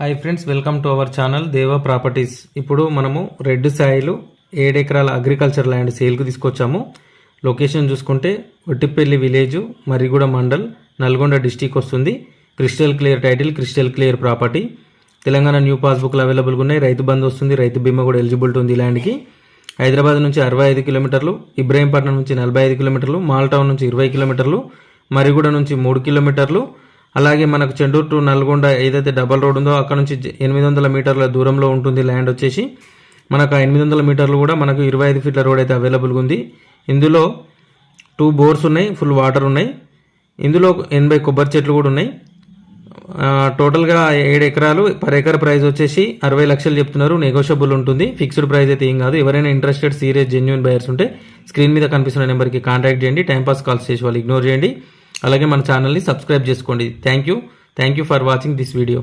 Hi friends welcome to our channel Deva properties. ఇప్పుడు మనము red Sailu ఏడు ఎకరాల అగ్రికల్చర్ ల్యాండ్ సేల్కి తీసుకొచ్చాము. లొకేషన్ చూసుకుంటే ఒట్టిపల్లి విలేజ్ మరిగూడ మండల్ నల్గొండ డిస్టిక్ వస్తుంది. Crystal clear title crystal clear property. Telangana new పాస్బుక్లు అవైలబుల్గా ఉన్నాయి. రైతు బంధు వస్తుంది రైతు బీమా కూడా ఎలిజిబిలిటీ ఉంది ల్యాండ్కి. హైదరాబాద్ నుంచి అరవై ఐదు కిలోమీటర్లు ఇబ్రాహీంపట్నం నుంచి నలభై ఐదు కిలోమీటర్లు మాల్ టౌన్ నుంచి ఇరవై కిలోమీటర్లు మరిగూడ నుంచి మూడు కిలోమీటర్లు అలాగే మనకు చెండూరు టు నల్గొండ ఏదైతే డబల్ రోడ్ ఉందో అక్కడ నుంచి ఎనిమిది వందల మీటర్ల దూరంలో ఉంటుంది ల్యాండ్ వచ్చేసి. మనకు ఆ ఎనిమిది వందల మీటర్లు కూడా మనకు ఇరవై ఐదు ఫీట్ల రోడ్ అయితే అవైలబుల్గా ఉంది. ఇందులో టూ బోర్స్ ఉన్నాయి ఫుల్ వాటర్ ఉన్నాయి. ఇందులో ఎనభై కొబ్బరి చెట్లు కూడా ఉన్నాయి. టోటల్గా ఏడు ఎకరాలు పర్ ఎకర్ ప్రైస్ వచ్చేసి అరవై లక్షలు చెప్తున్నారు. నెగోషియబుల్ ఉంటుంది. ఫిక్స్డ్ ప్రైస్ అయితే ఏం కాదు. ఎవరైనా ఇంట్రెస్టెడ్ సీరియస్ జెన్యున్ బయర్స్ ఉంటే స్క్రీన్ మీద కనిపిస్తున్న నెంబర్కి కాంటాక్ట్ చేయండి. టైంపాస్ కాల్స్ చేసి వాళ్ళు ఇగ్నోర్ చేయండి. అలాగే మన ఛానల్ని సబ్స్క్రైబ్ చేసుకోండి. Thank you thank you for watching this video